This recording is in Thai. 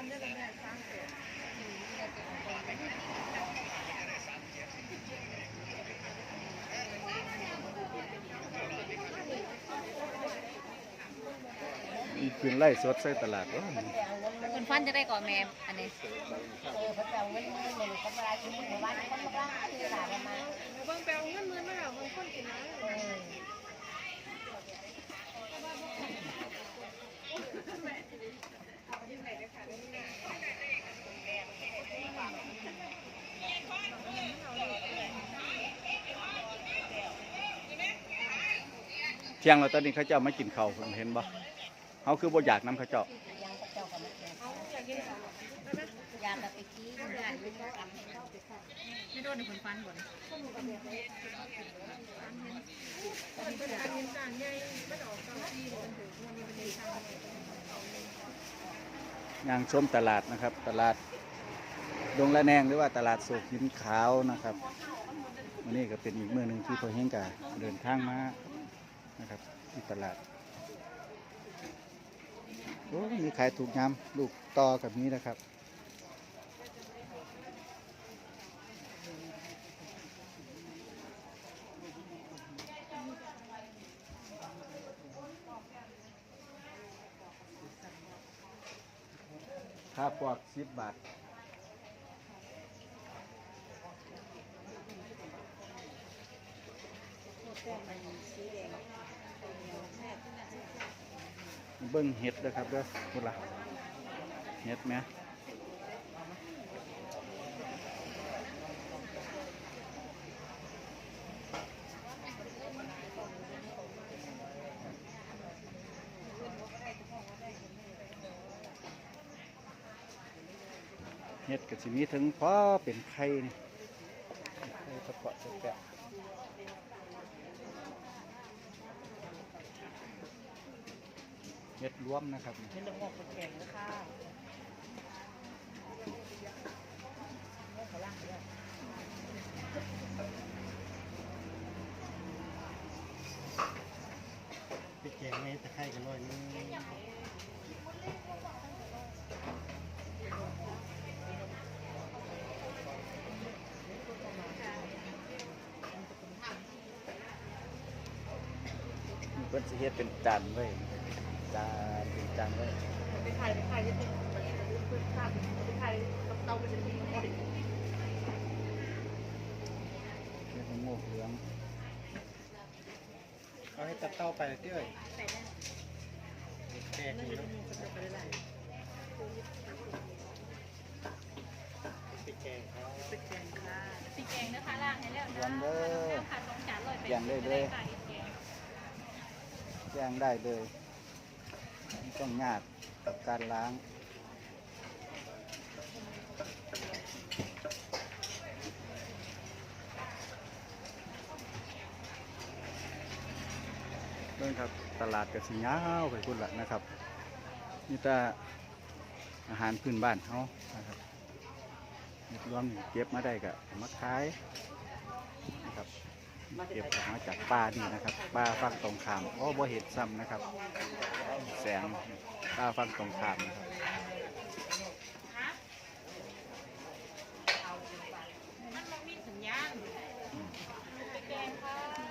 มีคืนไล่สดใส่ตลาดวะคุณฟันจะได้ก่อนแม่อันนี้เออเขาจะเอาเงินมือหนึ่งเขาเวลาชิ้นมือวันคนมาบ้างคือหลานมา เบิ่งไปเอาเงินหมื่นมาแล้วเบิ่งคนกินนะ เออ เที่ยงแล้วตอนนี้เขาเจ้ามากินเขาวผมเห็นบ่เขาคือบ่อยากน้ำเขาเจ้ายังพระเจ้ากับม่เอาอยากกินข้าวได้ไหมยากับไปกี้ยาไม่ต้องทำให้เข้าไปค่ะไม่โดนคุณฟันบ่นมันเป็นการยินจานใหญ่มันออกเก้าที่มันถือมันมีเป็นทางย่างชมตลาดนะครับ ตลาดดงละแนงหรือว่าตลาดโศกหินขาวนะครับวันนี้ก็เป็นอีกมือหนึ่งที่พอเฮงกาเดินทางมา ตลาดโอ้มีขายถูกยำลูกตอกับนี้นะครับ ค่าปอกสิบบาท เบิ้งเห็ดนะครับเด้อพูดละเห็ดไหมเห็ดกับสิมีถึงพอเป็นไข่นี่ไข่ตะเกาะตะแกะ เห็ดรวมนะครับนี่เป็นระบบแข็งนะค่ะเขาล่างเนี่ยไปแกงในตะไคร้กันหน่อยนึง เพิ่นสิเฮ็ดเป็นจานไว้จานเป็นจานไว้ไปถ่ายไปถ่ายจะติดไปเพื่อนข้าวไปถ่ายกับเตาไปจะมีหมดเฮ็ดให้โง่เหลืองเอาให้ตัดเต้าไปเรื่อยแกงนี่เนาะไปแกงเขาสีแกงนะคะล่างให้แล้วเหลืองเด้อขาดสองจานเลยย่างได้เลย ย่างได้เลยไม่ต้องยากกับการล้างเรื่องครับตลาดกระสิยาวไปพุ่นละนะครับนี่ต่อาหารพื้นบ้านเขานะครับรวมเก็บมาได้ก็เอามาขาย เก็บออกมาจากป่านี่นะครับป่าฟังตรงขามโอ้บ่เห็ดซ้ำนะครับ แสงป่าฟังตรงขามนะครับ มันบ่มีสัญญาณแกงค่ะ